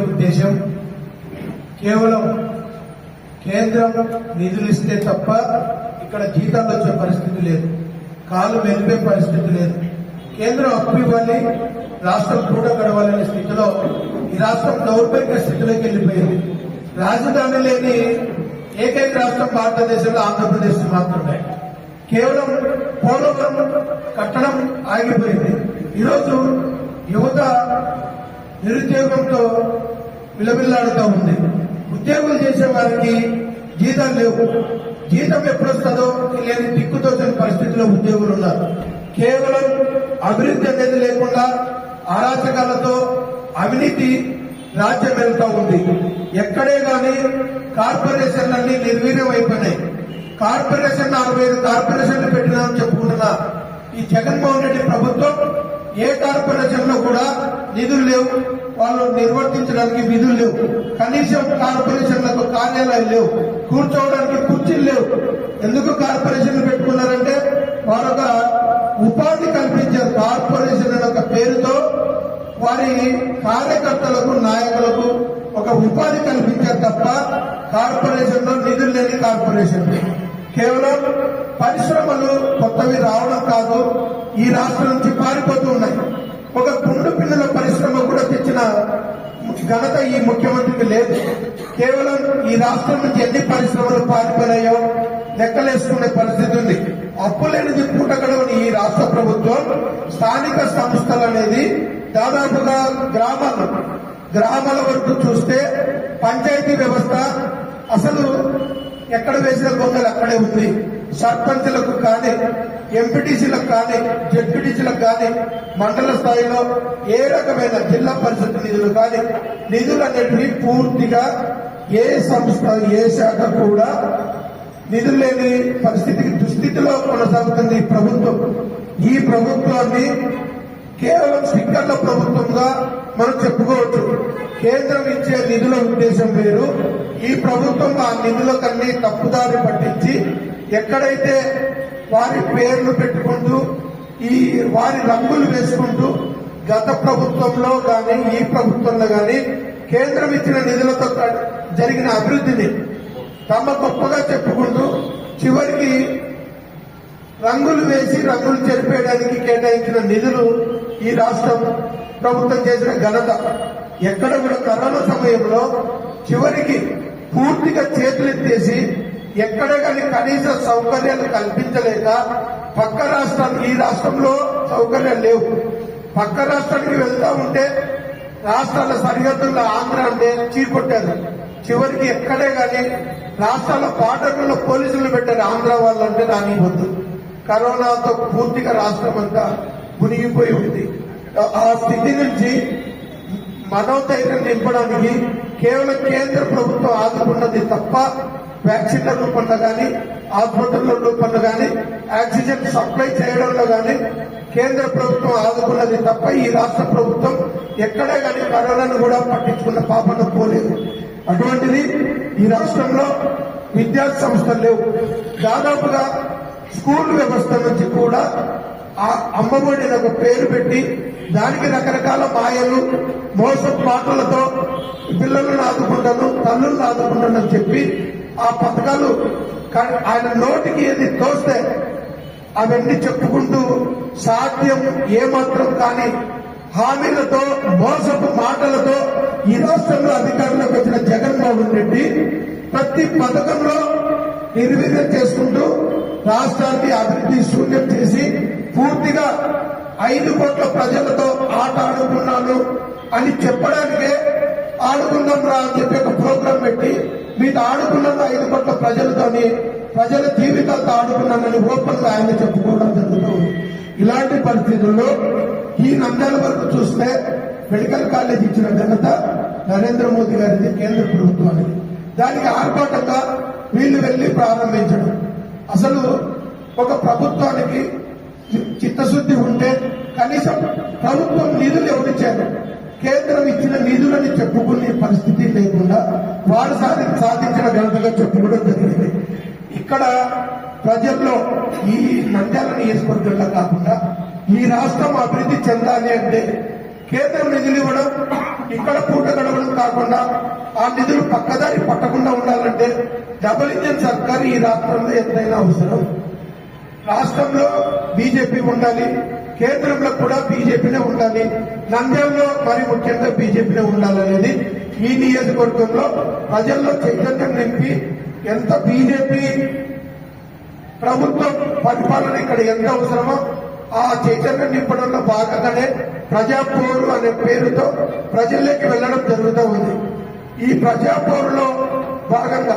ఉద్దేశం కేవలం కేంద్రం నిధులు ఇస్తే తప్ప ఇక్కడ జీతాలు వచ్చే పరిస్థితి లేదు. కాలు మెలిపే పరిస్థితి లేదు. కేంద్రం అప్పు ఇవ్వాలి రాష్ట్రం కూడా గడవాలనే స్థితిలో ఈ రాష్ట్రం దౌర్భాగ్య స్థితిలోకి వెళ్ళిపోయింది. రాజధాని లేని ఏకైక రాష్ట్రం భారతదేశంలో ఆంధ్రప్రదేశ్ మాత్రమే. కేవలం పోలవరం కట్టడం ఆగిపోయింది. ఈరోజు యువత నిరుద్యోగంతో విలవిల్లాడుతూ ఉంది. ఉద్యోగులు చేసే వారికి జీతం లేవు. జీతం ఎప్పుడు వస్తుందో తెలియని దిక్కుతోచని పరిస్థితిలో ఉద్యోగులు ఉన్నారు. కేవలం అభివృద్ధి అనేది లేకుండా అరాచకాలతో అవినీతి రాజ్యం వెళ్తా ఉంది. ఎక్కడే గాని కార్పొరేషన్లన్నీ నిర్వీర్యం అయిపోయినాయి. కార్పొరేషన్ నాలుగు ఐదు కార్పొరేషన్లు పెట్టినామని చెప్పుకుంటున్నా. ఈ జగన్మోహన్ రెడ్డి ప్రభుత్వం ఏ కార్పొరేషన్లో కూడా నిధులు లేవు. వాళ్ళు నిర్వర్తించడానికి విధులు లేవు. కనీసం కార్పొరేషన్లకు కార్యాలయాలు లేవు. కూర్చోవడానికి కుర్చీలు లేవు. ఎందుకు కార్పొరేషన్లు పెట్టుకున్నారంటే వారొక ఉపాధి కల్పించారు. కార్పొరేషన్ అనే ఒక పేరుతో వారి కార్యకర్తలకు నాయకులకు ఒక ఉపాధి కల్పించే తప్ప కార్పొరేషన్లో నిధులు లేని కార్పొరేషన్. కేవలం పరిశ్రమలు కొత్తవి రావడం కాదు ఈ రాష్ట్రం నుంచి పారిపోతూ ఉన్నాయి. ఒక గుండు పిల్లల పరిశ్రమ కూడా తెచ్చిన ఘనత ఈ ముఖ్యమంత్రికి లేదు. కేవలం ఈ రాష్ట్రం నుంచి ఎన్ని పరిశ్రమలు పారిపోయాయో లెక్కలేసుకునే పరిస్థితి ఉంది. అప్పులేనిది పూట గడవని ఈ రాష్ట్ర ప్రభుత్వం స్థానిక సంస్థలు అనేది దాదాపుగా గ్రామాలు గ్రామాల వరకు చూస్తే పంచాయతీ వ్యవస్థ అసలు ఎక్కడ వేసిన గొంగలు అక్కడే ఉంది. సర్పంచ్లకు కానీ ఎంపీటీసీలకు కానీ జడ్పీటీసీలకు కానీ మండల స్థాయిలో ఏ రకమైన జిల్లా పరిషత్ నిధులు కానీ నిధులు అనేటివి పూర్తిగా ఏ సంస్థ ఏ శాఖ కూడా నిధులు లేని పరిస్థితికి దుస్థితిలో కొనసాగుతుంది ఈ ప్రభుత్వం. ఈ ప్రభుత్వాన్ని కేవలం స్టిక్కర్ల ప్రభుత్వంగా మనం చెప్పుకోవచ్చు. కేంద్రం ఇచ్చే నిధుల ఉద్దేశం వేరు. ఈ ప్రభుత్వం ఆ నిధులకన్నీ తప్పుదారి పట్టించి ఎక్కడైతే వారి పేర్లు పెట్టుకుంటూ ఈ వారి రంగులు వేసుకుంటూ గత ప్రభుత్వంలో కానీ ఈ ప్రభుత్వంలో కానీ కేంద్రం ఇచ్చిన నిధులతో జరిగిన అభివృద్ధిని తమ గొప్పగా చెప్పుకుంటూ చివరికి రంగులు వేసి రంగులు చెరిపేయడానికి కేటాయించిన నిధులు ఈ రాష్ట్రం ప్రభుత్వం చేసిన ఘనత ఎక్కడ కూడా కరోనా సమయంలో చివరికి పూర్తిగా చేతులెత్తేసి ఎక్కడ కానీ కనీస సౌకర్యాలు కల్పించలేక పక్క రాష్ట్రానికి ఈ రాష్ట్రంలో సౌకర్యాలు లేవు. పక్క రాష్ట్రానికి వెళ్తా ఉంటే రాష్ట్రాల సరిహద్దుల్లో ఆంధ్ర అంటే చీకొట్టారు. చివరికి ఎక్కడే కానీ రాష్ట్రాల బార్డర్లలో పోలీసులు పెట్టారు ఆంధ్ర వాళ్ళంటే రానివ్వద్దు కరోనాతో పూర్తిగా రాష్ట్రం అంతా మునిగిపోయి ఉంది. ఆ స్థితి నుంచి మనోధైర్యం నింపడానికి కేవలం కేంద్ర ప్రభుత్వం ఆదుకున్నది తప్ప వ్యాక్సిన్ల రూపంలో కానీ ఆసుపత్రుల రూపంలో కానీ ఆక్సిజన్ సప్లై చేయడంలో కానీ కేంద్ర ప్రభుత్వం ఆదుకున్నది తప్ప ఈ రాష్ట్ర ప్రభుత్వం ఎక్కడే కానీ కరోనాను కూడా పట్టించుకున్న పాపన పోలేదు. అటువంటిది ఈ రాష్ట్రంలో విద్యా సంస్థలు లేవు. దాదాపుగా స్కూల్ వ్యవస్థ నుంచి కూడా ఆ అమ్మఒడి ఒక పేరు పెట్టి దానికి రకరకాల మాయలు మోసం మాటలతో పిల్లలను ఆదుకుంటాను తల్లులను ఆదుకుంటాను అని చెప్పి ఆ పథకాలు ఆయన నోటికి ఏది తోస్తే అవన్నీ చెప్పుకుంటూ సాధ్యం ఏమాత్రం కానీ హామీలతో మోసపు మాటలతో ఈ రాష్ట్రంలో అధికారంలోకి వచ్చిన జగన్మోహన్ రెడ్డి ప్రతి పథకంలో నిర్వీర్యం చేసుకుంటూ రాష్ట్రాన్ని అభివృద్ధి శూన్యం చేసి ఐదు కోట్ల ప్రజలతో ఆట ఆడుకున్నాను అని చెప్పడానికే ఆడుకున్నాం రా అని చెప్పి ఒక ప్రోగ్రాం పెట్టి మీతో ఆడుకున్నాను ఐదు కోట్ల ప్రజలతోని ప్రజల జీవితాలతో ఆడుకున్నానని ఓపెన్గా ఆయన చెప్పుకోవడం జరుగుతుంది ఇలాంటి పరిస్థితుల్లో ఈ నంద్యాల వరకు చూస్తే మెడికల్ కాలేజ్ ఇచ్చిన ఘనత నరేంద్ర మోదీ గారిది కేంద్ర ప్రభుత్వానికి దానికి ఆర్భాటంగా వీళ్ళు వెళ్ళి ప్రారంభించడం. అసలు ఒక ప్రభుత్వానికి చిత్తశుద్ధి ఉంది? కనీసం ప్రభుత్వం నిధులు ఎవరిచ్చారు? కేంద్రం ఇచ్చిన నిధులని చెప్పుకునే పరిస్థితి లేకుండా వారు సాధి సాధించిన ఘనతగా చెప్పుకోవడం జరిగింది. ఇక్కడ ప్రజల్లో ఈ నంద్యాల నియోజకవర్గంలో కాకుండా ఈ రాష్ట్రం అభివృద్ధి చెందాలి అంటే కేంద్రం నిధులు ఇవ్వడం ఇక్కడ పూట గడవడం కాకుండా ఆ నిధులు పక్కదారి పట్టకుండా ఉండాలంటే డబుల్ ఇంజన్ సర్కార్ ఈ రాష్ట్రంలో ఎంతైనా అవసరం. రాష్ట్రంలో బీజేపీ ఉండాలి కేంద్రంలో కూడా బీజేపీనే ఉండాలి. నంద్యాలలో మరి ముఖ్యంగా బీజేపీనే ఉండాలనేది ఈ నియోజకవర్గంలో ప్రజల్లో చైతన్యం నింపి ఎంత బీజేపీ ప్రభుత్వం పరిపాలన ఇక్కడ ఎంత అవసరమో ఆ చైతన్యం నింపడంలో భాగంగానే ప్రజాపోరు అనే పేరుతో ప్రజల్లోకి వెళ్ళడం జరుగుతూ ఉంది. ఈ ప్రజాపోరులో భాగంగా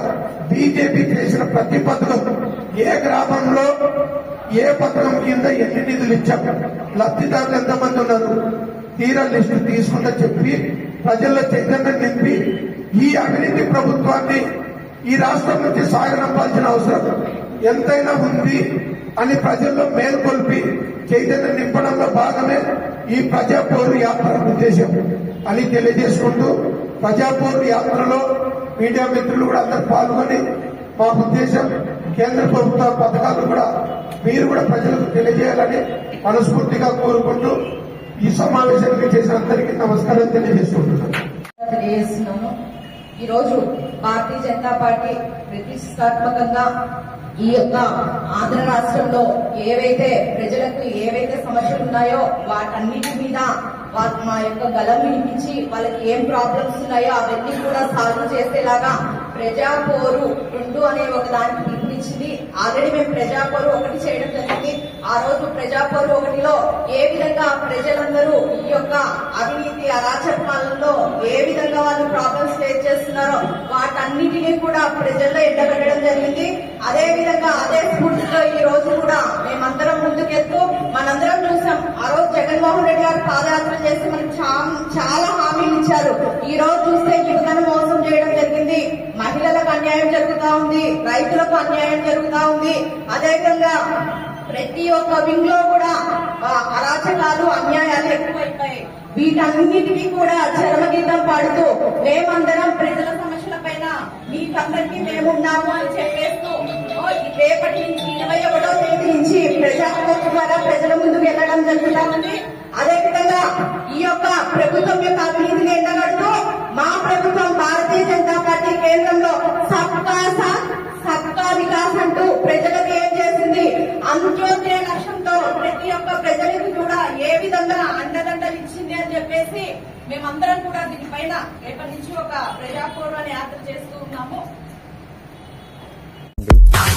బీజేపీ చేసిన ప్రతి పథకం ఏ గ్రామంలో ఏ పథకం కింద ఎన్ని నిధులు ఇచ్చాం? లబ్ధిదారులు ఎంతమంది ఉన్నారు? తీరా లిస్టు తీసుకుంటా చెప్పి ప్రజల్లో చైతన్యం నింపి ఈ అవినీతి ప్రభుత్వాన్ని ఈ రాష్ట్రం నుంచి సాగనంపాల్సిన అవసరం ఎంతైనా ఉంది అని ప్రజల్లో మేల్కొల్పి చైతన్యం నింపడంలో భాగమే ఈ ప్రజాపోరు యాత్ర ఉద్దేశం అని తెలియజేసుకుంటూ ప్రజాపోరు యాత్రలో మీడియా మిత్రులు కూడా అందరు పాల్గొని మా ఉద్దేశం కేంద్ర ప్రభుత్వ పథకాలు కూడా మీరు కూడా ప్రజలకు తెలియజేయాలని మనస్ఫూర్తిగా కోరుకుంటూ ఈ సమావేశానికి చేసిన అందరికీ నమస్కారం తెలియజేసుకుంటున్నాను. తెలియజేస్తున్నాము. ఈరోజు భారతీయ జనతా పార్టీ ప్రతిష్టాత్మకంగా ఈ యొక్క ఆంధ్ర రాష్ట్రంలో ఏవైతే ప్రజలకు ఏవైతే సమస్యలు ఉన్నాయో వాటన్నిటి మీద మా యొక్క గలం వినిపించి వాళ్ళకి ఏం ప్రాబ్లమ్స్ ఉన్నాయో అవన్నీ కూడా సాల్వ్ చేసేలాగా ప్రజా పోరు రెండు అనే ఒక దానికి ఆల్రెడీ మేము ప్రజాపోరు ఒకటి చేయడం జరిగింది. ఆ రోజు ప్రజాపోరు ఒకటిలో ఏ విధంగా ప్రజలందరూ ఈ యొక్క అవినీతి అరాచక పాలనలో ఏ విధంగా వాళ్ళు ప్రాబ్లమ్స్ ఫేస్ చేస్తున్నారో వాటన్నిటినీ కూడా ప్రజల్లో ఎండగట్టడం జరిగింది. అదే విధంగా అదే స్ఫూర్తితో ఈ రోజు కూడా మేమందరం ముందుకెళ్తూ మనందరం చూసాం. ఆ రోజు జగన్మోహన్ రెడ్డి గారు పాదయాత్ర చేసి మనకి చాలా హామీలు ఇచ్చారు. ఈ రోజు చూస్తే యువతను మోసం చేయడం జరిగింది మహిళలకు అన్యాయం జరుగుతా ఉంది. రైతులకు అన్యాయం జరుగుతా ఉంది. అదేవిధంగా ప్రతి ఒక్క వింగ్లో కూడా అరాచకాలు అన్యాయాలు ఎక్కువైపోయాయి. వీటన్నిటికీ కూడా చరమగీతం పాడుతూ మేమందరం ప్రజల సమస్యల పైన మీకందరికీ మేమున్నాము అని చెప్పేస్తూ రేపటి నుంచి ఇరవై ఒకటో తేదీ నుంచి ప్రజాప్రభుత్వం ద్వారా ప్రజల ముందుకు వెళ్ళడం జరుగుతా ఉంది అదేవిధంగా ఈ యొక్క ప్రభుత్వం యొక్క అభివృద్ధిని ఎండగడుతూ మా ప్రభుత్వం భారతీయ జనతా పార్టీ కేంద్రంలో సబ్కా సాత్ వికాస్ అంటూ ప్రజలకు ఏం చేసింది? అంత్యోదయ లక్ష్యంతో ప్రతి ఒక్క ప్రజలకు కూడా ఏ విధంగా అండదండలు ఇచ్చింది అని చెప్పేసి మేమందరం కూడా దీనిపైన రేపటి నుంచి ఒక ప్రజాపూర్వాన్ని యాత్ర చేస్తూ ఉన్నాము.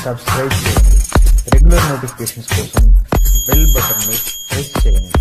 సబ్స్క్రైబ్ చేయండి. రెగ్యులర్ నోటిఫికేషన్స్ కోసం బెల్ బటన్ని ప్రెస్ చేయండి.